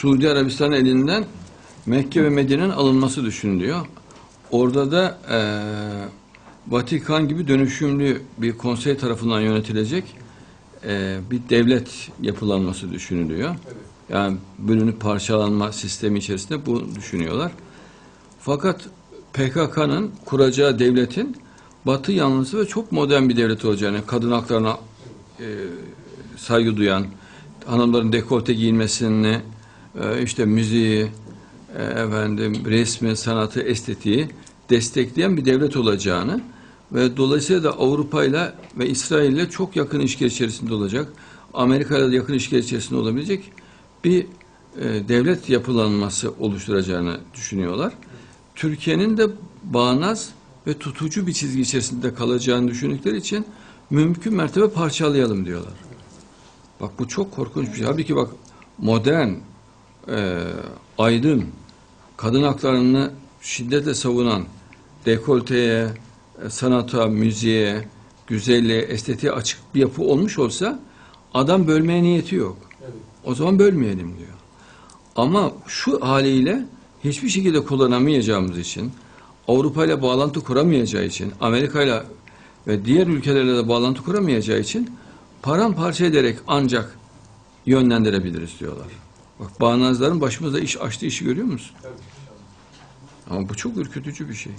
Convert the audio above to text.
Suudi Arabistan elinden Mekke ve Medine'nin alınması düşünülüyor. Orada da eee, Vatikan gibi dönüşümlü bir konsey tarafından yönetilecek eee, bir devlet yapılanması düşünülüyor. Yani bölünüp parçalanma sistemi içerisinde bu düşünüyorlar. Fakat PKK'nın kuracağı devletin Batı yanlısı ve çok modern bir devlet olacağını, kadın haklarına e, saygı duyan, hanımların dekolte giyinmesini, e, işte müziği, e, efendim resmi, sanatı, estetiği destekleyen bir devlet olacağını ve dolayısıyla da Avrupa ile ve İsrail ile çok yakın ilişkiler içerisinde olacak, Amerika ile yakın ilişkiler içerisinde olabilecek bir e, devlet yapılanması oluşturacağını düşünüyorlar. Türkiye'nin de bağnaz ve tutucu bir çizgi içerisinde kalacağını düşündükleri için mümkün mertebe parçalayalım diyorlar. Bak bu çok korkunç bir şey. Halbuki bak modern, e, aydın, kadın haklarını şiddetle savunan, dekolteye, e, sanata, müziğe, güzelliğe, estetiğe açık bir yapı olmuş olsa adam bölmeye niyeti yok. O zaman bölmeyelim diyor. Ama şu haliyle hiçbir şekilde kullanamayacağımız için, Avrupa ile bağlantı kuramayacağı için, Amerika ile ve diğer ülkelerle de bağlantı kuramayacağı için paramparça ederek ancak yönlendirebiliriz diyorlar. Bak bağnazların başımıza iş açtığı işi görüyor musun? Ama bu çok ürkütücü bir şey.